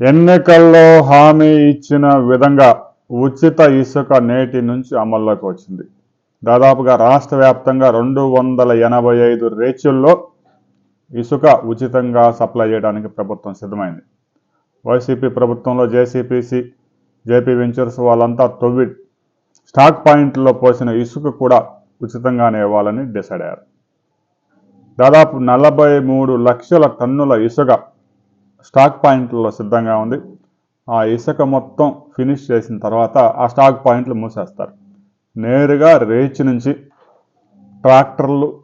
ఎన్నికల్లో హామీ ఇచ్చిన విధంగా ఉచిత ఇసుక నేటి నుంచి అమల్లోకి వచ్చింది. దాదాపుగా రాష్ట్ర వ్యాప్తంగా రెండు వందల ఎనభై ఐదు రేచుల్లో ఇసుక ఉచితంగా సప్లై చేయడానికి ప్రభుత్వం సిద్ధమైంది. వైసీపీ ప్రభుత్వంలో జేసీపీసీ జేపీ వెంచర్స్ వాళ్ళంతా తొవ్వి స్టాక్ పాయింట్లో పోసిన ఇసుక కూడా ఉచితంగానే ఇవ్వాలని డిసైడ్ అయ్యారు. దాదాపు నలభై మూడు లక్షల టన్నుల ఇసుక స్టాక్ పాయింట్లలో సిద్ధంగా ఉంది. ఆ ఇసుక మొత్తం ఫినిష్ చేసిన తర్వాత ఆ స్టాక్ పాయింట్లు మూసేస్తారు. నేరుగా రేచి నుంచి ట్రాక్టర్లు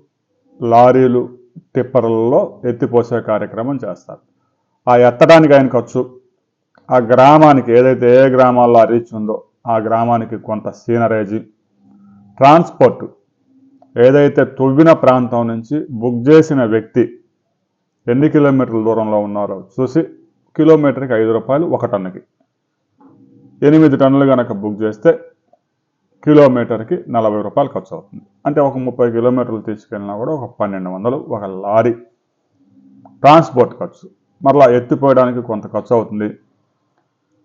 లారీలు టిప్పర్లలో ఎత్తిపోసే కార్యక్రమం చేస్తారు. ఆ ఎత్తడానికి ఆయన ఖర్చు. ఆ గ్రామానికి ఏదైతే ఏ గ్రామాల్లో ఆ రీచ్ ఉందో ఆ గ్రామానికి కొంత సీనరేజీ. ట్రాన్స్పోర్ట్. ఏదైతే తువ్విన ప్రాంతం నుంచి బుక్ చేసిన వ్యక్తి ఎన్ని కిలోమీటర్ల దూరంలో ఉన్నారో చూసి కిలోమీటర్కి ఐదు రూపాయలు ఒక టన్నుకి. ఎనిమిది టన్నులు కనుక బుక్ చేస్తే కిలోమీటర్కి నలభై రూపాయలు ఖర్చు అవుతుంది. అంటే ఒక ముప్పై కిలోమీటర్లు తీసుకెళ్ళినా కూడా ఒక పన్నెండు వందలు ఒక లారీ ట్రాన్స్పోర్ట్ ఖర్చు. మరలా ఎత్తిపోయడానికి కొంత ఖర్చు అవుతుంది.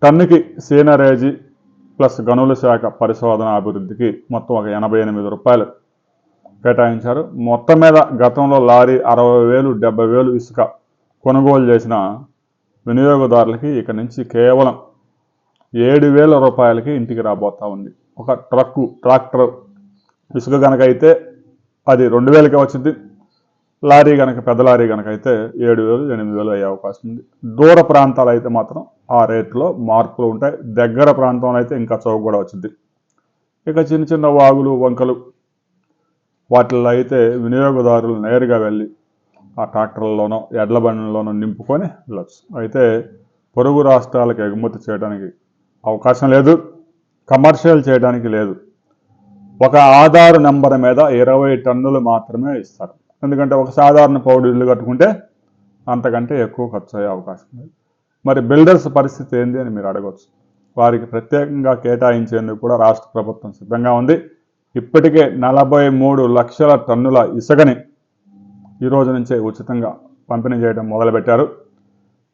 టన్నుకి సీనరేజీ ప్లస్ గనుల శాఖ పరిశోధన అభివృద్ధికి మొత్తం ఒక ఎనభై ఎనిమిది రూపాయలు కేటాయించారు. మొత్తం మీద గతంలో లారీ అరవై వేలు డెబ్బై వేలు ఇసుక కొనుగోలు చేసిన వినియోగదారులకి ఇక నుంచి కేవలం ఏడు వేల రూపాయలకి ఇంటికి రాబోతా ఉంది. ఒక ట్రక్కు ట్రాక్టర్ ఇసుక కనుక అయితే అది రెండు వేలకే వచ్చింది. లారీ కనుక పెద్ద లారీ కనుక అయితే ఏడు వేలు ఎనిమిది వేలు అయ్యే అవకాశం ఉంది. దూర ప్రాంతాలు అయితే మాత్రం ఆ రేట్లో మార్పులు ఉంటాయి. దగ్గర ప్రాంతంలో అయితే ఇంకా చౌక కూడా వచ్చింది. ఇక చిన్న చిన్న వాగులు వంకలు వాటిల్లో అయితే వినియోగదారులు నేరుగా వెళ్ళి ఆ ట్రాక్టర్లలోనో ఎడ్ల బండ్లలోనో నింపుకొని వెళ్ళచ్చు. అయితే పొరుగు రాష్ట్రాలకు ఎగుమతి చేయడానికి అవకాశం లేదు కమర్షియల్ చేయడానికి లేదు. ఒక ఆధార్ నెంబర్ మీద ఇరవై టన్నులు మాత్రమే ఇస్తారు. ఎందుకంటే ఒక సాధారణ పౌడు ఇల్లు కట్టుకుంటే అంతకంటే ఎక్కువ ఖర్చు అయ్యే అవకాశం లేదు. మరి బిల్డర్స్ పరిస్థితి ఏంది అని మీరు అడగవచ్చు వారికి ప్రత్యేకంగా కేటాయించేందుకు కూడా రాష్ట్ర ప్రభుత్వం సిద్ధంగా ఉంది. ఇప్పటికే నలభై మూడు లక్షల టన్నుల ఇసుకని ఈ రోజు నుంచే ఉచితంగా పంపిణీ చేయడం మొదలుపెట్టారు.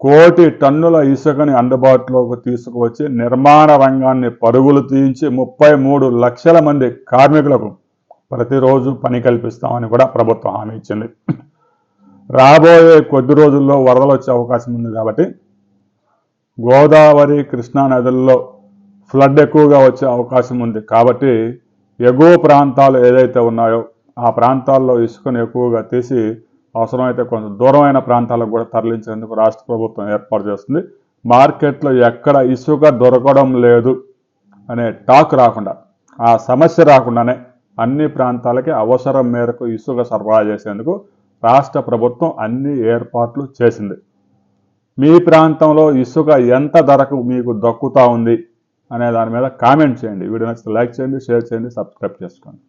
కోటి టన్నుల ఇసుకని అందుబాటులోకి తీసుకువచ్చి నిర్మాణ రంగాన్ని పరుగులు తీయించి ముప్పై మూడు లక్షల మంది కార్మికులకు ప్రతిరోజు పని కల్పిస్తామని కూడా ప్రభుత్వం హామీ ఇచ్చింది. రాబోయే కొద్ది రోజుల్లో వరదలు వచ్చే అవకాశం ఉంది కాబట్టి గోదావరి కృష్ణా నదుల్లో ఫ్లడ్ ఎక్కువగా వచ్చే అవకాశం ఉంది కాబట్టి ఎగువ ప్రాంతాలు ఏదైతే ఉన్నాయో ఆ ప్రాంతాల్లో ఇసుకను ఎక్కువగా తీసి అవసరమైతే కొంచెం దూరమైన ప్రాంతాలకు కూడా తరలించేందుకు రాష్ట్ర ప్రభుత్వం ఏర్పాటు చేస్తుంది. మార్కెట్లో ఎక్కడ ఇసుక దొరకడం లేదు అనే టాక్ రాకుండా ఆ సమస్య రాకుండానే అన్ని ప్రాంతాలకి అవసరం మేరకు ఇసుక సరఫరా చేసేందుకు రాష్ట్ర ప్రభుత్వం అన్ని ఏర్పాట్లు చేసింది. మీ ప్రాంతంలో ఇసుక ఎంత ధరకు మీకు దక్కుతూ ఉంది? అనే దాని మీద కామెంట్ చేయండి. వీడియో నచ్చితే లైక్ చేయండి షేర్ చేయండి సబ్స్క్రైబ్ చేసుకోండి.